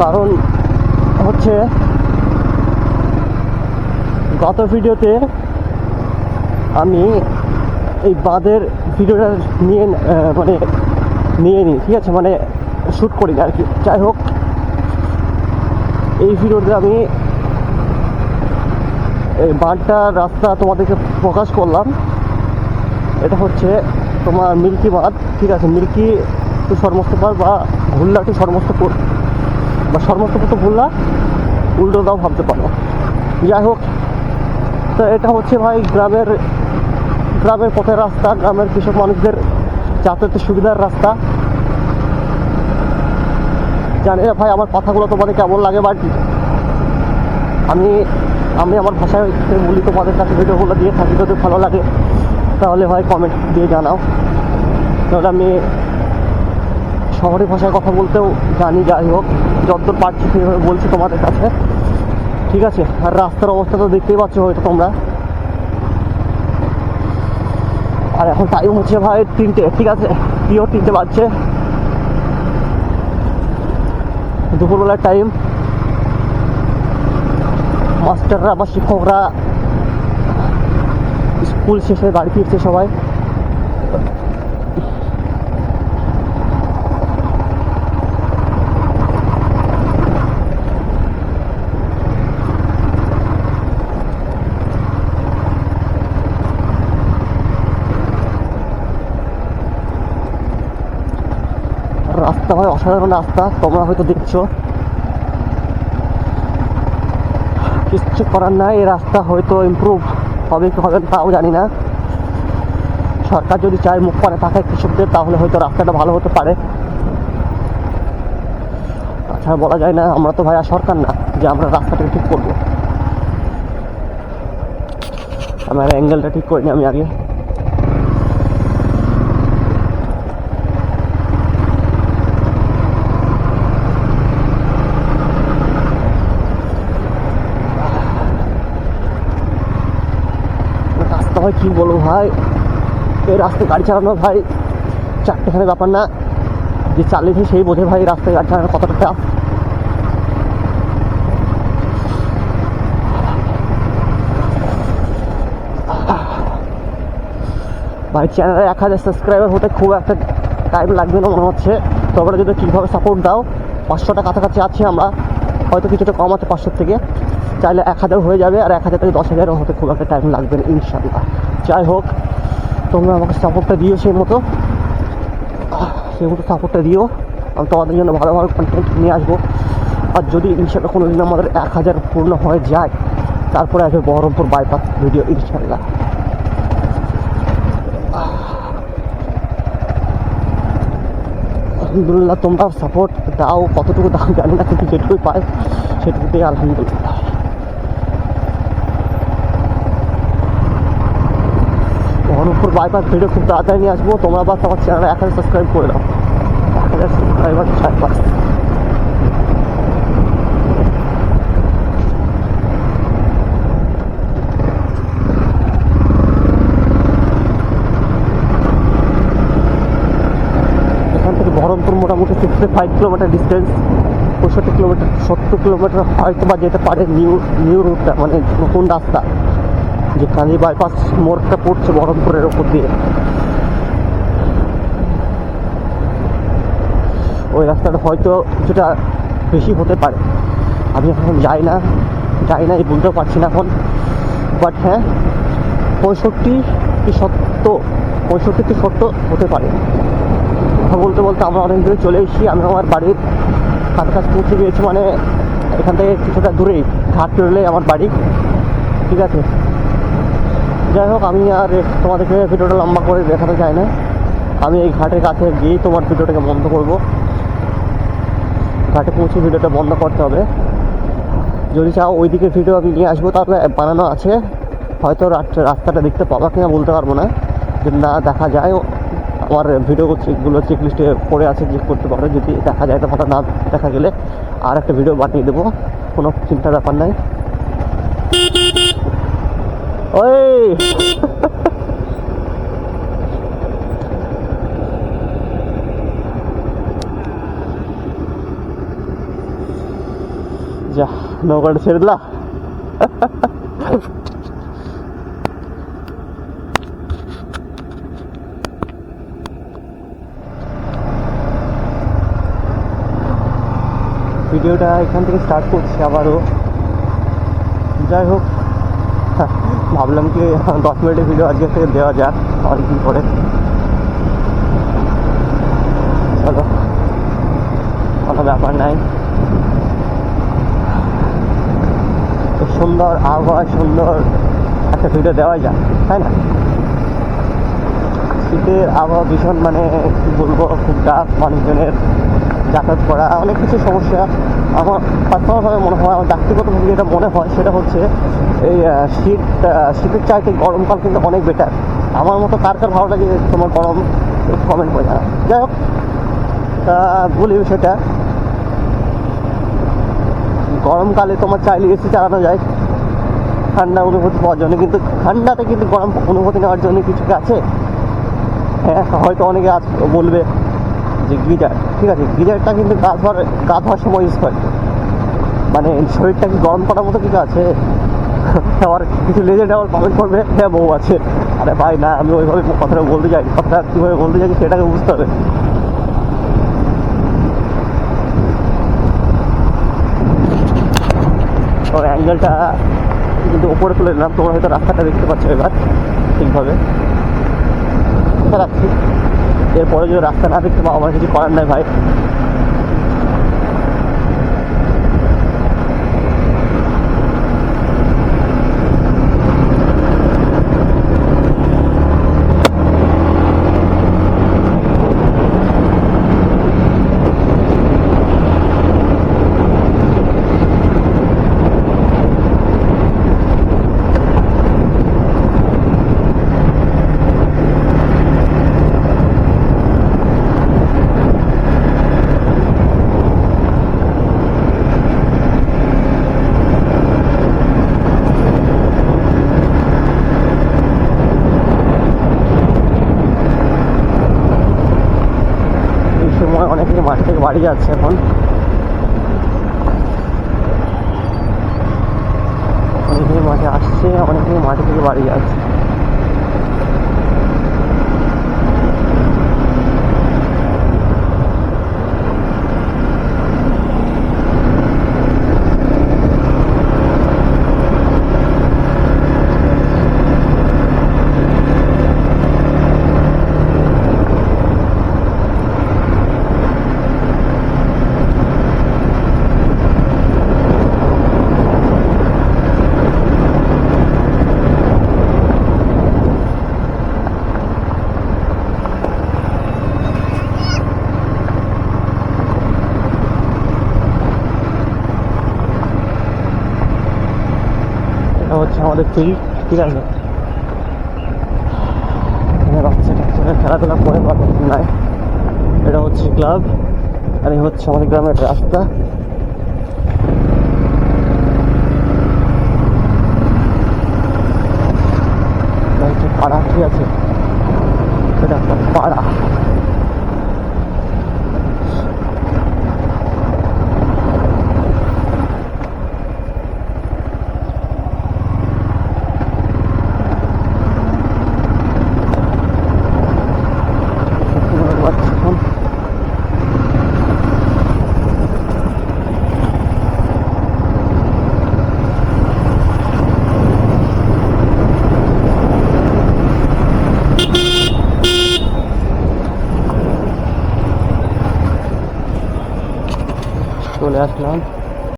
কারণ হচ্ছে গত ভিডিওতে আমি এই বাঁধের ভিডিওটা নিয়ে মানে নিয়ে নিই ঠিক আছে? মানে শ্যুট করি আর কি। যাই হোক, এই ভিডিওতে আমি এই বাঁধটার রাস্তা তোমাদেরকে প্রকাশ করলাম। এটা হচ্ছে তোমার মিল্কি বাঁধ, ঠিক আছে? মিল্কি টু সর্মস্তপুর বা ঘুল্লা টু সর্মস্তপুর বা সর্মস্তপুর তো ঘুল্লা উল্টোটাও ভাবতে পারো। যাই হোক, তো এটা হচ্ছে ভাই গ্রামের গ্রামের পথের রাস্তা, গ্রামের কৃষক মানুষদের যাতায়াতের সুবিধার রাস্তা। জানি না ভাই, আমার কথাগুলো তোমাদের কেমন লাগে বাট আমি আমি আমার ভাষায় বলি, তোমাদের কাছে ভিডিওগুলো দিয়ে থাকি, যদি ভালো লাগে, তাহলে ভাই কমেন্ট দিয়ে জানাও। তাহলে আমি শহরের ভাষায় কথা বলতেও জানি, যাই হোক, যতদূর পারছি সেইভাবে বলছি তোমাদের কাছে। ঠিক আছে, আর রাস্তার অবস্থা তো দেখতেই পাচ্ছ হয়তো তোমরা। আর এখন টাইম হচ্ছে ভাই তিনটে, ঠিক আছে? পিওর তিনটে বাজছে। দুপুরবেলার টাইম মাস্টাররা বা শিক্ষকরা স্কুল শেষে বাড়ি ফিরছে সবাই। রাস্তা হয় অসাধারণ রাস্তা, তোমরা হয়তো দেখছ। কিচ্ছু করার নাই, এই রাস্তা হয়তো ইমপ্রুভ হবে কি হবে তাও জানি না। সরকার যদি চায় মুখ করে তাকায় কৃষকদের, তাহলে হয়তো রাস্তাটা ভালো হতে পারে। তাছাড়া বলা যায় না, আমরা তো ভাইয়া সরকার না, যে আমরা রাস্তাটাকে ঠিক করব। আমার অ্যাঙ্গেলটা ঠিক করিনি আমি আগে রাস্তা ভাই কী বলব ভাই? এই রাস্তায় গাড়ি চালানো ভাই চারটেখানে ব্যাপার না। যে চালিয়েছে সেই বোঝে ভাই রাস্তায় গাড়ি চালানো কতটা টাফ ভাই চ্যানেলে এক হাজার সাবস্ক্রাইবার হতে খুব একটা টাইম লাগবে না মনে হচ্ছে। তোমরা যদি ঠিকভাবে সাপোর্ট দাও পাঁচশোটা কাছাকাছি আছি আমরা। হয়তো কিছুটা কম আছে পাঁচশোর থেকে। চাইলে এক হাজার হয়ে যাবে আর এক হাজার থেকে দশ হাজারও হতে খুব একটা টাইম লাগবে না ইনশাল্লাহ যাই হোক, তোমরা আমাকে সাপোর্টটা দিও সেই মতো। সেই মতো সাপোর্টটা দিও। আমি তোমাদের জন্য ভালো ভালো কন্টেন্ট নিয়ে আসব। আর যদি ইনশাল্লাহ কোনো দিন আমাদের এক হাজার পূর্ণ হয়ে যায়, তারপরে আসবে বহরমপুর বাইপাস ভিডিও ইনশাল্লাহ আলহামদুলিল্লাহ তোমরা সাপোর্ট দাও। কতটুকু দাও জানি না, কিন্তু যেটুকুই পাই, সেটুকুতেই আলহামদুলিল্লাহ। বহরমপুর বাইপাস ভিডিও খুব তাড়াতাড়ি নিয়ে আসব। তোমরা বাস আমার চ্যানেলে এক হাজার সাবস্ক্রাইব করে দাও এক হাজার সাবস্ক্রাইবার বাস এখান থেকে মোটামুটি সিক্সটি ফাইভ কিলোমিটার ডিস্টেন্স পঁয়ষট্টি কিলোমিটার সত্তর কিলোমিটার হয়তো বা যেতে পারে নিউ নিউ রুটটা মানে নতুন রাস্তা। যে কালী বাইপাস মোড়টা পড়ছে বহরমপুরের ওপর দিয়ে। ওই রাস্তাটা হয়তো কিছুটা বেশি হতে পারে। আমি এখন যাই না যাই না, এই বুঝতেও পারছি না এখন। বাট হ্যাঁ পঁয়ষট্টি কি সত্তর পঁয়ষট্টি কি সত্তর হতে পারে। কথা বলতে বলতে আমরা অনেক দূরে চলে এসেছি। আমি আমার বাড়ির কাছাকাছি পৌঁছে গিয়েছি মানে এখান থেকে কিছুটা দূরেই, ঘাট পেরোলে আমার বাড়ি। ঠিক আছে? যাই হোক, আমি আর তোমাদেরকে ভিডিওটা লম্বা করে দেখাতে চাই না। আমি এই ঘাটের কাছে গিয়েই তোমার ভিডিওটাকে বন্ধ করব। ঘাটে পৌঁছে ভিডিওটা বন্ধ করতে হবে। যদি চাও, ওইদিকে ভিডিও আমি নিয়ে আসব তাহলে বানানো আছে। হয়তো রাস্তাটা দেখতে পাবা কিনা, বলতে পারব না। যদি না দেখা যায়, আমার ভিডিও চেকগুলো চেক লিস্টে পড়ে আছে চেক করতে পারো। যদি দেখা যায় তো কথা না দেখা গেলে আর একটা ভিডিও বানিয়ে দেবো। কোনো চিন্তার ব্যাপার নাই। যা নৌকাটা ছেড়ে দিলা? ভিডিওটা এখান থেকে স্টার্ট করছি আবারও। যাই হোক ভাবলাম কি, দশ মিনিটের ভিডিও আজকে থেকে দেওয়া যাক অনেকদিন পরে চলো, কোনো ব্যাপার নাই। সুন্দর আবহাওয়া, সুন্দর একটা ভিডিও দেওয়া যায় তাই না? শীতের আবহাওয়া ভীষণ মানে কি বলব, খুব টাফ মানুষজনের যাতায়াত করা, অনেক কিছু সমস্যা। আমার পার্সোনালভাবে মনে হয়, আমার ব্যক্তিগতভাবে যেটা মনে হয়, সেটা হচ্ছে এই শীত শীতের চাইতে গরমকাল কিন্তু অনেক বেটার আমার মতো কার কার ভালো লাগে তোমার গরম কমেন্ট করে জানা যাই হোক বলি সেটা গরমকালে তোমার চাইলে এসি চালানো যায়। ঠান্ডা অনুভূতি পাওয়ার জন্য, কিন্তু ঠান্ডাতে কিন্তু গরম অনুভূতি নেওয়ার জন্য কিছু আছে? হ্যাঁ হয়তো অনেকে আজ বলবে যে গিজার। ঠিক আছে, গিজারটা কিন্তু গা ধোয়ার গা ধোয়ার সময় ইউজ করে। মানে শরীরটা কি গরম করার মতো কিছু আছে? আবার কিছু লেজেন্ড আবার কমেন্ট করবে হ্যাঁ বউ আছে। আরে ভাই, না, আমি ওইভাবে কথাটা বলতে চাই কথাটা কীভাবে বলতে চাইছি সেটাকে বুঝতে হবে। ওর অ্যাঙ্গেলটা কিন্তু ওপরে তুলে নিলাম তোমরা হয়তো রাস্তাটা দেখতে পাচ্ছ এবার, ঠিকভাবে। রাখছি? এরপরে যদি রাস্তা না দেখতে পাও, আমার কিছু করার নাই ভাই এই সময় অনেকে মাঠ থেকে বাড়ি যাচ্ছে এখন। অনেকে মাঠে আসছে অনেকে মাঠে থেকে বাড়ি যাচ্ছে। আছে? এখানে বাচ্চা কাচ্চারা খেলাধুলা করে বা নাই। এটা হচ্ছে ক্লাব আর এই হচ্ছে আমাদের গ্রামের রাস্তা। পাড়া, ঠিক আছে? এটা একটা পাড়া। আসলাম